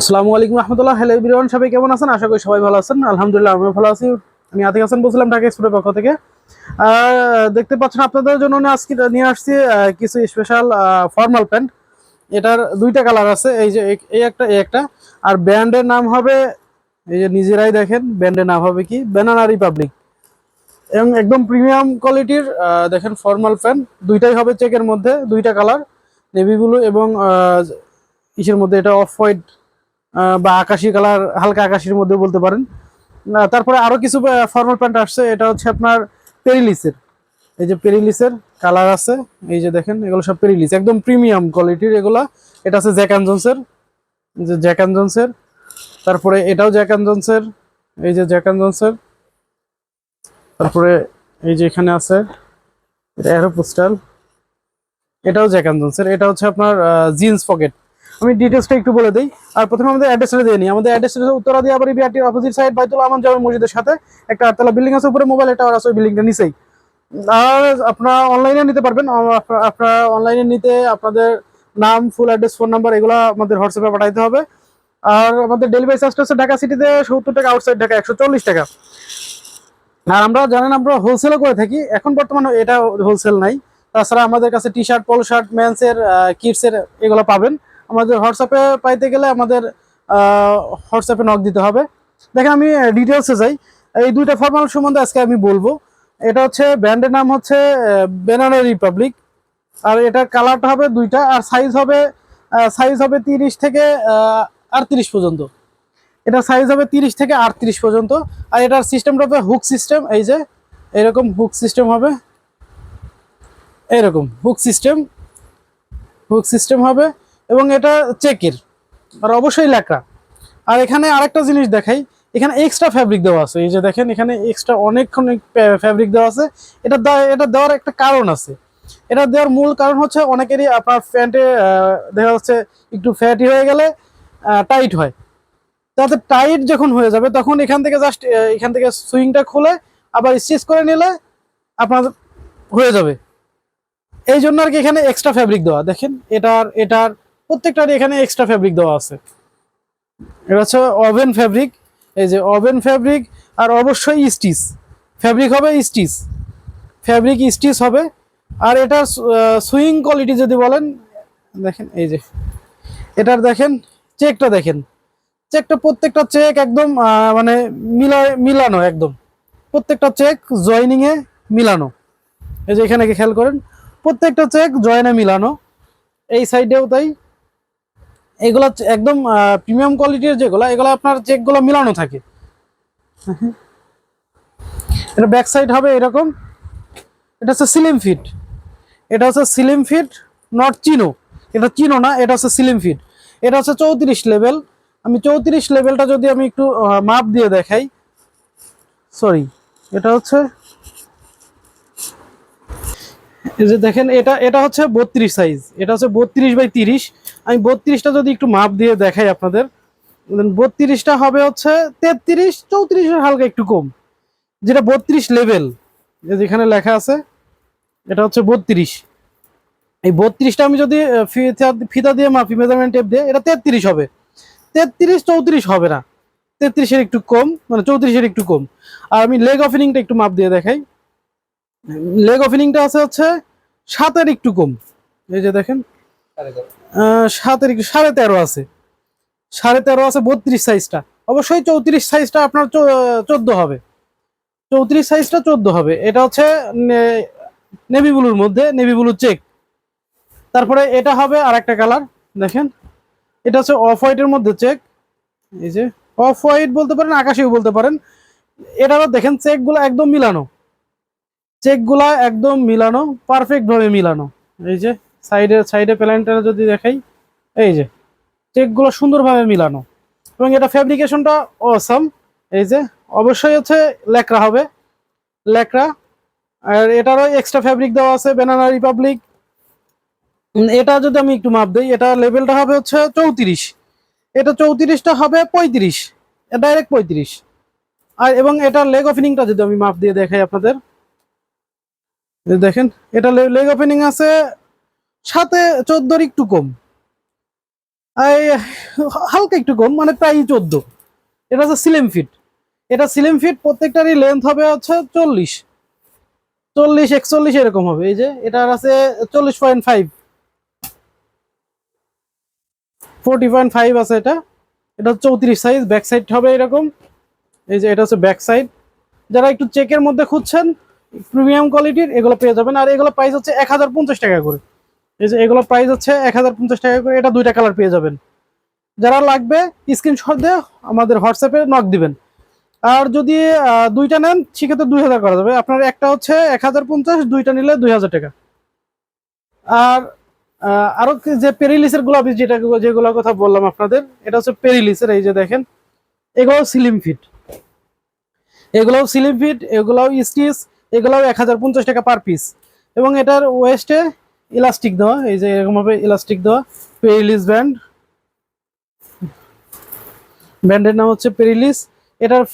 আসসালামু আলাইকুম রহমতুল্লাহ। Hello everyone সবাই কেমন আছেন? আশা করি সবাই ভালো আছেন। আলহামদুলিল্লাহ, আমিও ভালো আছি। আমি আতিক হাসান বলছিলাম ঢাকা এক্সপোর্টের পক্ষ থেকে। দেখতে পাচ্ছেন আপনাদের জন্য আজকে নিয়ে আসছি কিছু স্পেশাল ফর্মাল প্যান্ট এটার দুইটা কালার আছে, এই যে এই একটা এই একটা। আর ব্র্যান্ডের নাম হবে, এই যে নিজেরাই দেখেন ব্র্যান্ডের নাম হবে কি? ব্যানানা রিপাবলিক এবং একদম প্রিমিয়াম কোয়ালিটির দেখেন ফর্মাল প্যান্ট দুইটাই হবে চেকের মধ্যে, দুইটা কালার নেভি ব্লু এবং ইসের মধ্যে এটা অফ হোয়াইট বা আকাশি কালার, হালকা আকাশির মধ্যে বলতে পারেন। তারপরে আরও কিছু ফর্মাল প্যান্ট আসছে, এটা হচ্ছে আপনার পেরিলিসের এই যে পেরিলিসের কালার আছে, এই যে দেখেন, এগুলো সব পেরিলিস একদম প্রিমিয়াম কোয়ালিটির এগুলো। এটা আছে জ্যাক জন্সের যে জ্যাক জন্সের তারপরে এটাও জ্যাক জন্সের এই যে জ্যাক জন্সের তারপরে এই যে এখানে আছে, এটা অ্যারো পোস্টাল এটাও জ্যাক জন্সের এটা হচ্ছে আপনার জিন্স পকেট আমি ডিটেলসটা একটু বলে দিই। আর প্রথমে আমাদের অ্যাড্রেসটা দিয়ে নিই। আমাদের অ্যাড্রেস হচ্ছে উত্তরা দিয়ে আবার বিআরটির অপোজিট সাইড বাইতুল আমান জামা মসজিদের সাথে একটা আটতলা বিল্ডিং আছে, উপরে মোবাইল টাওয়ার আছে, ওই বিল্ডিংটা নিচেই। আর আপনারা অনলাইনে নিতে পারবেন। আপনারা অনলাইনে নিতে আপনাদের নাম ফুল অ্যাড্রেস ফোন নাম্বার এগুলো আমাদের হোয়াটসঅ্যাপে পাঠাইতে হবে। আর আমাদের ডেলিভারি চার্জটা হচ্ছে ঢাকা সিটিতে সত্তর টাকা আউটসাইড ঢাকা একশো চল্লিশ টাকা। আর আমরা জানেন আমরা হোলসেলও করে থাকি। এখন বর্তমানে এটা হোলসেল নাই। তাছাড়া আমাদের কাছে টি শার্ট পলো শার্ট মেন্সের কিডসের এগুলো পাবেন। আমাদের হোয়াটসঅ্যাপে পাইতে গেলে আমাদের হোয়াটসঅ্যাপে নক দিতে হবে। দেখেন আমি ডিটেলসে যাই। এই দুইটা ফর্মাল সম্বন্ধে আজকে আমি বলব। এটা হচ্ছে ব্র্যান্ডের নাম হচ্ছে বেনানা রিপাবলিক আর এটার কালারটা হবে দুইটা, আর সাইজ হবে সাইজ হবে তিরিশ থেকে আটত্রিশ পর্যন্ত। এটা সাইজ হবে তিরিশ থেকে আটত্রিশ পর্যন্ত। আর এটার সিস্টেমটা হবে হুক সিস্টেম এই যে, এরকম হুক সিস্টেম হবে। এরকম হুক সিস্টেম হুক সিস্টেম হবে। এবং এটা চেকের, আর অবশ্যই ল্যাকড়া। আর এখানে আরেকটা জিনিস দেখাই, এখানে এক্সট্রা ফ্যাব্রিক দেওয়া আছে। এই যে দেখেন, এখানে এক্সট্রা অনেকক্ষণ ফ্যাব্রিক দেওয়া আছে। এটা এটা দেওয়ার একটা কারণ আছে। এটা দেওয়ার মূল কারণ হচ্ছে অনেকেরই আপনার প্যান্টে দেখা যাচ্ছে একটু ফ্যাটি হয়ে গেলে টাইট হয়। তাতে টাইট যখন হয়ে যাবে, তখন এখান থেকে জাস্ট এখান থেকে সুইংটা খুলে আবার স্টিচ করে নিলে আপনার হয়ে যাবে। এই জন্য আর কি এখানে এক্সট্রা ফ্যাব্রিক দেওয়া। দেখেন, এটার এটার প্রত্যেকটার এখানে এক্সট্রা ফ্যাব্রিক দেওয়া আছে। এটা হচ্ছে ওভেন ফ্যাব্রিক এই যে ওভেন ফ্যাব্রিক আর অবশ্যই স্টিচ ফ্যাব্রিক হবে স্টিচ ফ্যাব্রিক স্টিচ হবে। আর এটার সুইং কোয়ালিটি যদি বলেন, দেখেন এই যে, এটার দেখেন, চেকটা দেখেন। চেকটা প্রত্যেকটা চেক একদম মানে মিলা, মিলানো একদম। প্রত্যেকটা চেক জয়নিং এ মিলানো। এই যে এখানে খেয়াল করেন, প্রত্যেকটা চেক জয়েনে মিলানো। এই সাইডেও তাই। এগুলা একদম প্রিমিয়াম কোয়ালিটির যেগুলো, এগুলো আপনার চেকগুলো মিলানো থাকে। এটা ব্যাক সাইড হবে এরকম। এটা হচ্ছে সিলিম ফিট এটা হচ্ছে সিলিম ফিট নট চিনো এটা চিনো না, এটা হচ্ছে সিলিম ফিট এটা হচ্ছে চৌত্রিশ লেভেল আমি চৌত্রিশ লেভেলটা যদি আমি একটু মাপ দিয়ে দেখাই। সরি এটা হচ্ছে এই যে দেখেন, এটা এটা হচ্ছে বত্রিশ সাইজ এটা হচ্ছে বত্রিশ বাই তিরিশ। আমি বত্রিশটা যদি একটু মাপ দিয়ে দেখাই আপনাদের বত্রিশটা হবে হচ্ছে তেত্রিশ, চৌত্রিশের হালকা একটু কম। যেটা বত্রিশ লেভেল যেখানে লেখা আছে, এটা হচ্ছে বত্রিশ। এই বত্রিশটা আমি যদি ফিতা- দিয়ে মাপি মেজারমেন্ট টেপ দিয়ে, এটা তেত্রিশ হবে। তেত্রিশ, চৌত্রিশ হবে না। তেত্রিশের একটু কম মানে চৌত্রিশের একটু কম। আর আমি লেগ অফিনিংটা একটু মাপ দিয়ে দেখাই। লেগ অফিনিংটা আছে হচ্ছে সাতের একটু কম। এই যে দেখেন সাতের সাড়ে তেরো আছে। সাড়ে তেরো আছে বত্রিশ সাইজটা অবশ্যই চৌত্রিশ সাইজটা আপনার চোদ্দ হবে। চৌত্রিশ সাইজটা চোদ্দ হবে। এটা হচ্ছে নেভি ব্লুর মধ্যে নেভি ব্লু চেক তারপরে এটা হবে আর একটা কালার দেখেন। এটা হচ্ছে অফ হোয়াইটের মধ্যে চেক এই যে অফ হোয়াইট বলতে পারেন, আকাশেও বলতে পারেন। এটারও দেখেন চেকগুলো একদম মিলানো। চেকগুলা একদম মিলানো পারফেক্ট ভাবে মিলানো। এই যে সাইডে সাইডে প্যালেন্টটা যদি দেখাই, এই যে, চেকগুলো সুন্দরভাবে মিলানো। এবং এটা ফ্যাব্রিকেশনটা অসাম এই যে, অবশ্যই হচ্ছে ল্যাকড়া হবে। ল্যাকড়া। আর এটারও এক্সট্রা ফ্যাব্রিক দেওয়া আছে বেনানা রিপাবলিক এটা যদি আমি একটু মাপ দিই, এটা লেভেলটা হবে হচ্ছে চৌত্রিশ। এটা চৌত্রিশটা হবে পঁয়ত্রিশ। ডাইরেক্ট পঁয়ত্রিশ। আর এবং এটা লেগ ওপেনিংটা যদি আমি মাপ দিয়ে দেখাই আপনাদের। দেখেন, এটা লেগ ওপেনিং আছে সাথে চোদ্দোর একটু কম। হালকা একটু কম মানে প্রায় চোদ্দ। এটা হচ্ছে সিলিম ফিট এটা সিলিম ফিট প্রত্যেকটারই লেন্থ হবে হচ্ছে চল্লিশ। চল্লিশ, একচল্লিশ এরকম হবে। এই যে, এটার আছে চল্লিশ point five forty point five আছে এটা। এটা চৌত্রিশ সাইজ ব্যাক সাইড হবে এরকম। এই যে, এটা হচ্ছে ব্যাক সাইড যারা একটু চেকের মধ্যে খুঁজছেন প্রিমিয়াম কোয়ালিটির এগুলো পেয়ে যাবেন। আর এগুলো প্রাইস হচ্ছে এক হাজার পঞ্চাশ টাকা করে। এই যে এগুলো প্রাইস হচ্ছে এক হাজার পঞ্চাশ টাকা করে এটা দুইটা কালার পেয়ে যাবেন। যারা লাগবে স্ক্রিনশট দিয়ে আমাদের হোয়াটসঅ্যাপে নক দিবেন। আর যদি দুইটা নেন সেক্ষেত্রে দুই হাজার করা যাবে। আপনার একটা হচ্ছে এক হাজার পঞ্চাশ দুইটা নিলে দুই হাজার টাকা। আর আহ, আরও কি- যে পেরিলিসের গোলাপি যেটা যেগুলোর কথা বললাম আপনাদের এটা হচ্ছে পেরিলিসের এই যে দেখেন এগুলো সিলিম ফিট এগুলোও সিলিম ফিট এগুলোও স্টিচ এগুলোও এক হাজার পঞ্চাশ টাকা পার পিস এবং এটার ওয়েস্টে ইলাস্টিক দেওয়া, এই যে এরকম ভাবে ইলাস্টিক দেওয়া, পেরিলিস ব্যান্ড। ব্যান্ডের নাম হচ্ছে পেরিলিস। এটার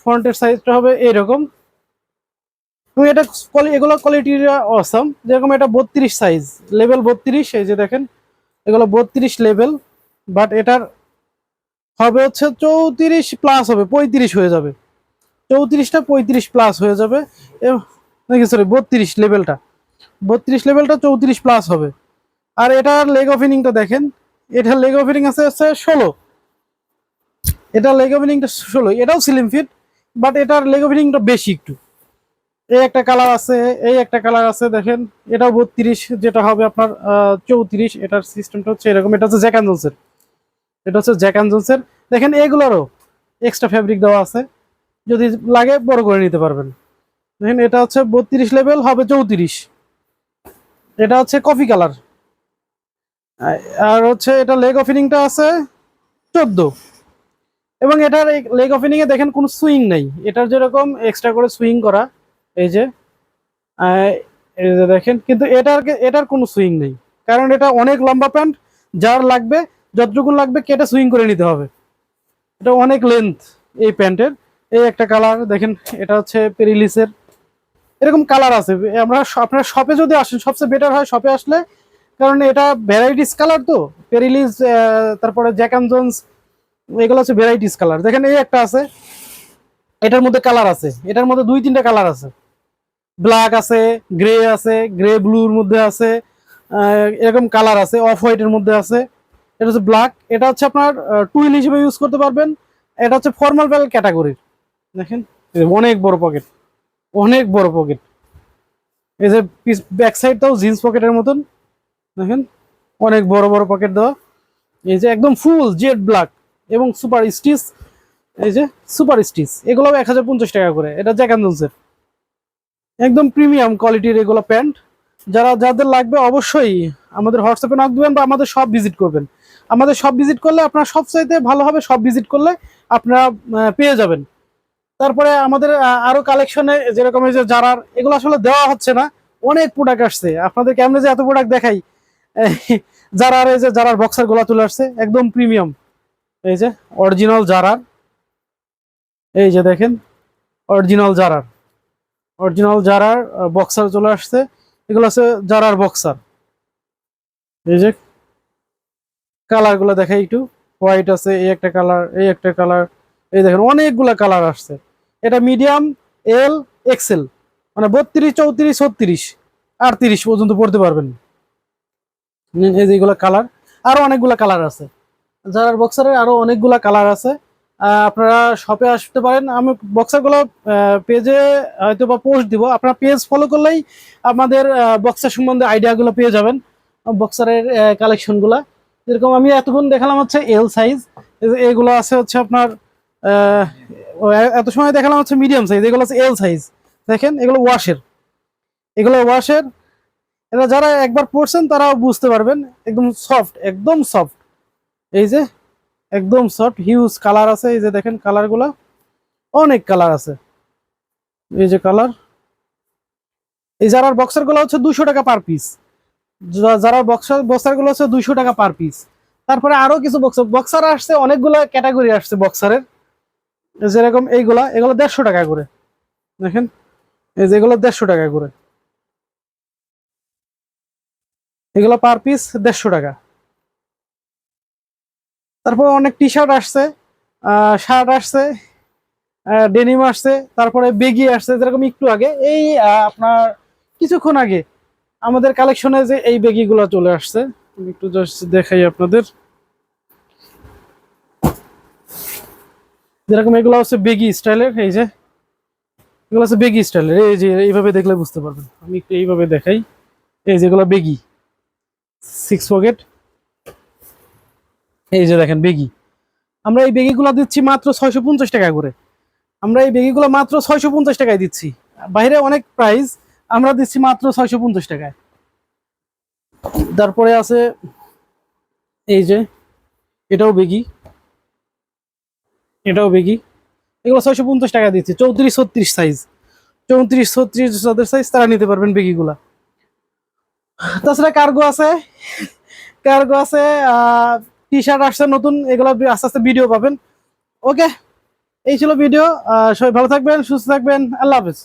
ফ্রন্টের সাইজটা হবে এইরকম। এবং এটা এগুলো কোয়ালিটিটা অসাম যেরকম এটা বত্রিশ সাইজ লেভেল বত্রিশ, এই যে দেখেন, এগুলো বত্রিশ লেভেল বাট এটার হবে হচ্ছে চৌত্রিশ প্লাস হবে, পঁয়ত্রিশ হয়ে যাবে। চৌত্রিশটা পঁয়ত্রিশ প্লাস হয়ে যাবে। সরি বত্রিশ লেভেলটা বত্রিশ লেভেলটা চৌত্রিশ প্লাস হবে। আর এটার লেগ ওপেনিংটা দেখেন, এটার লেগ ওপেনিং আছে হচ্ছে ষোলো। এটার লেগ ওপেনিংটা ষোলো, এটাও স্লিম ফিট বাট এটার লেগ ওপেনিংটা বেশি একটু। এই একটা কালার আছে, এই একটা কালার আছে, দেখেন, এটাও বত্রিশ, যেটা হবে আপনার চৌত্রিশ, এটার সিস্টেমটা হচ্ছে এরকম, এটা হচ্ছে জ্যাক অ্যান্ড জোন্সের এটা হচ্ছে জ্যাক অ্যান্ড জোন্সের দেখেন, এগুলোরও এক্সট্রা ফ্যাব্রিক দেওয়া আছে, যদি লাগে বড় করে নিতে পারবেন। দেখেন, এটা হচ্ছে বত্রিশ লেভেল হবে চৌত্রিশ। এটা হচ্ছে কফি কালার। আর হচ্ছে এটা লেগ ওপেনিংটা আছে চোদ্দ। এবং এটার লেগ এ দেখেন কোনো সুইং নেই। এটার যেরকম এক্সট্রা করে সুইং করা, এই যে এই যে দেখেন, কিন্তু এটার এটার কোনো সুইং নেই। কারণ এটা অনেক লম্বা প্যান্ট, যার লাগবে, যতটুকু লাগবে কেটে সুইং করে নিতে হবে। এটা অনেক লেন্থ এই প্যান্টের। এই একটা কালার, দেখেন, এটা হচ্ছে পেরিলিসের এরকম কালার আছে। আমরা আপনারা শপে যদি আসেন, সবচেয়ে বেটার হয় শপে আসলে, কারণ এটা ভ্যারাইটিস কালার তো। পেরিলিস তারপরে জ্যাক অ্যান্ড এগুলো হচ্ছে ভ্যারাইটিস কালার দেখেন এই একটা আছে, এটার মধ্যে কালার আছে। এটার মধ্যে দুই, তিনটা কালার আছে। ব্ল্যাক আছে গ্রে আছে গ্রে ব্লুর মধ্যে আছে এরকম কালার আছে অফ হোয়াইটের মধ্যে আছে। এটা হচ্ছে ব্ল্যাক এটা হচ্ছে আপনার টুইল হিসেবে ইউজ করতে পারবেন। এটা হচ্ছে ফর্মাল প্যাল ক্যাটাগরির দেখেন অনেক বড় পকেট অনেক বড় পকেট এই যে পিস ব্যাক সাইডটাও জিন্স পকেটের মতন। দেখেন, অনেক বড় বড় পকেট দেওয়া। এই যে একদম ফুল জেড ব্ল্যাক এবং সুপার স্টিচ এই যে সুপার স্টিচ এগুলো এক হাজার পঞ্চাশ টাকা করে। এটা জ্যাক অ্যান্ডলসের একদম প্রিমিয়াম কোয়ালিটির এগুলো প্যান্ট। যারা, যাদের লাগবে অবশ্যই আমাদের হোয়াটসঅ্যাপে নক দেবেন বা আমাদের সব ভিজিট করবেন। আমাদের সব ভিজিট করলে আপনার সব চাইতে ভালো হবে সব ভিজিট করলে আপনারা পেয়ে যাবেন। তারপরে আমাদের আরও কালেকশনে যেরকম এই যে জারার, এগুলো আসলে দেওয়া হচ্ছে না। অনেক প্রোডাক্ট আসছে। আপনাদের কেমনে যে এত প্রোডাক্ট দেখাই, জারার, এই যে জারার বক্সারগুলা চলে আসছে, একদম প্রিমিয়াম এই যে অরিজিনাল জারার। এই যে দেখেন অরিজিনাল জারার। অরিজিনাল জারার বক্সার চলে আসছে। এগুলো আছে জারার বক্সার এই যে কালারগুলো দেখাই একটু। হোয়াইট আছে, এই একটা কালার এই একটা কালার এই দেখেন, অনেকগুলা কালার আসছে। এটা মিডিয়াম এল এক্সেল মানে বত্রিশ, চৌত্রিশ, ছত্রিশ, আটত্রিশ পর্যন্ত পড়তে পারবেন। এই যে এগুলো কালার আরও অনেকগুলা কালার আছে। যারার বক্সারের আরও অনেকগুলা কালার আছে। আপনারা শপে আসতে পারেন। আমি বক্সারগুলো পেজে হয়তো বা পোস্ট দিব। আপনারা পেজ ফলো করলেই আমাদের বক্সার সম্বন্ধে আইডিয়াগুলো পেয়ে যাবেন বক্সারের কালেকশনগুলা যেরকম আমি এতক্ষণ দেখালাম হচ্ছে এল সাইজ এগুলো আছে হচ্ছে আপনার এত সময় দেখালাম হচ্ছে মিডিয়াম সাইজ এগুলো হচ্ছে এল সাইজ দেখেন, এগুলো ওয়াশের এগুলো ওয়াশের এটা যারা একবার পড়ছেন তারাও বুঝতে পারবেন, একদম সফট একদম সফট এই যে, একদম সফট হিউজ কালার আছে। এই যে দেখেন কালারগুলো অনেক কালার আছে। এই যে কালার এই যারার বক্সারগুলো হচ্ছে দুশো টাকা পার পিস যারা বক্সার বক্সারগুলো হচ্ছে দুশো টাকা পার পিস তারপরে আরও কিছু বক্সার বক্সার আসছে, অনেকগুলো ক্যাটাগরি আসছে বক্সারের যেরকম এইগুলা, এগুলো দেড়শো টাকা করে। দেখেন, এই যে এগুলো দেড়শো টাকা করে। এগুলো পার পিস দেড়শো টাকা। তারপর অনেক টি শার্ট আসছে শার্ট আসছে ডেনিম আসছে, তারপরে বেগি আসছে, যেরকম একটু আগে। এই আপনার কিছুক্ষণ আগে আমাদের কালেকশনে যে এই বেগিগুলো চলে আসছে। একটু জাস্ট দেখাই আপনাদের। যেরকম এগুলো হচ্ছে বেগি স্টাইলের, এই যে, এগুলো হচ্ছে বেগি স্টাইলের। এই যে, এইভাবে দেখলে বুঝতে পারবেন। আমি একটু এইভাবে দেখাই। এই যেগুলো বেগি। সিক্স পকেট এই যে দেখেন, বেগি। আমরা এই বেগিগুলো দিচ্ছি মাত্র ছয়শো পঞ্চাশ টাকা করে। আমরা এই বেগিগুলো মাত্র ছয়শো পঞ্চাশ টাকায় দিচ্ছি। বাইরে অনেক প্রাইস আমরা দিচ্ছি মাত্র ছয়শো পঞ্চাশ টাকায়। তারপরে আছে, এই যে, এটাও বেগি। এটাও বেগি। এগুলো ছয়শো পঞ্চাশ টাকা দিচ্ছি চৌত্রিশ, ছত্রিশ সাইজ চৌত্রিশ, ছত্রিশ যাদের সাইজ তারা নিতে পারবেন বেগিগুলা। তাছাড়া কার্গো আছে। কার্গো আছে টি শার্ট আসছে নতুন। এগুলো আস্তে আস্তে ভিডিও পাবেন। ওকে এই ছিল ভিডিও সবাই ভালো থাকবেন, সুস্থ থাকবেন। আল্লাহ হাফেজ।